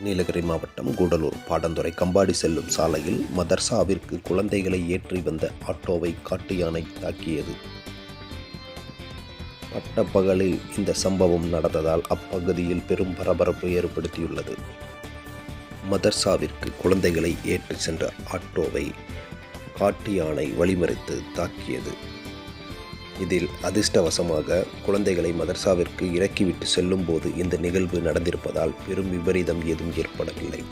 நீலகிரி மாவட்டம் கூடலூர். பாடந்துறை கம்பாடி செல்லும் சாலையில் மதர்சாவிற்கு குழந்தைகளை ஏற்றி வந்த ஆட்டோவை காட்டு யானை தாக்கியது. பட்டப்பகலில் இந்த சம்பவம் நடந்ததால் அப்பகுதியில் பெரும் பரபரப்பு ஏற்படுத்தியுள்ளது. மதர்சாவிற்கு குழந்தைகளை ஏற்றி சென்ற ஆட்டோவை காட்டு யானை வழிமறித்து தாக்கியது. இதில் அதிர்ஷ்டவசமாக குழந்தைகளை மதர்சாவிற்கு இறக்கிவிட்டு செல்லும்போது இந்த நிகழ்வு நடந்திருப்பதால் பெரும் விபரீதம் ஏதும் ஏற்படவில்லை.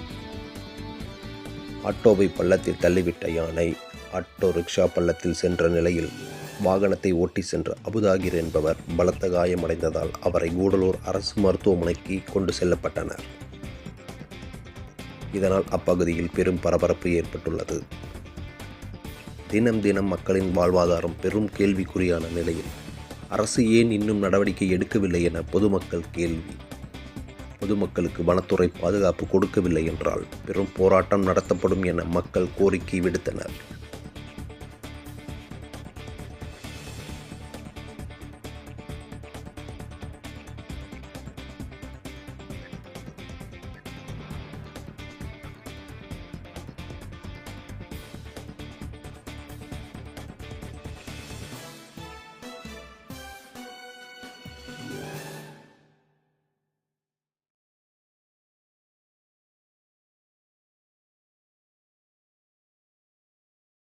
ஆட்டோவை பள்ளத்தில் தள்ளிவிட்ட யானை ஆட்டோ ரிக்ஷா பள்ளத்தில் சென்ற நிலையில் வாகனத்தை ஓட்டி சென்ற அபுதாகிர் என்பவர் பலத்த காயமடைந்ததால் அவரை கூடலூர் அரசு மருத்துவமனைக்கு கொண்டு செல்லப்பட்டனர். இதனால் அப்பகுதியில் பெரும் பரபரப்பு ஏற்பட்டுள்ளது. தினம் தினம் மக்களின் வாழ்வாதாரம் பெரும் கேள்விக்குறியான நிலையில். அரசு ஏன் இன்னும் நடவடிக்கை எடுக்கவில்லை என பொதுமக்கள் கேள்வி. பொதுமக்களுக்கு வனத்துறை பாதுகாப்பு கொடுக்கவில்லை என்றால் பெரும் போராட்டம் நடத்தப்படும் என மக்கள் கோரிக்கை விடுத்தனர்.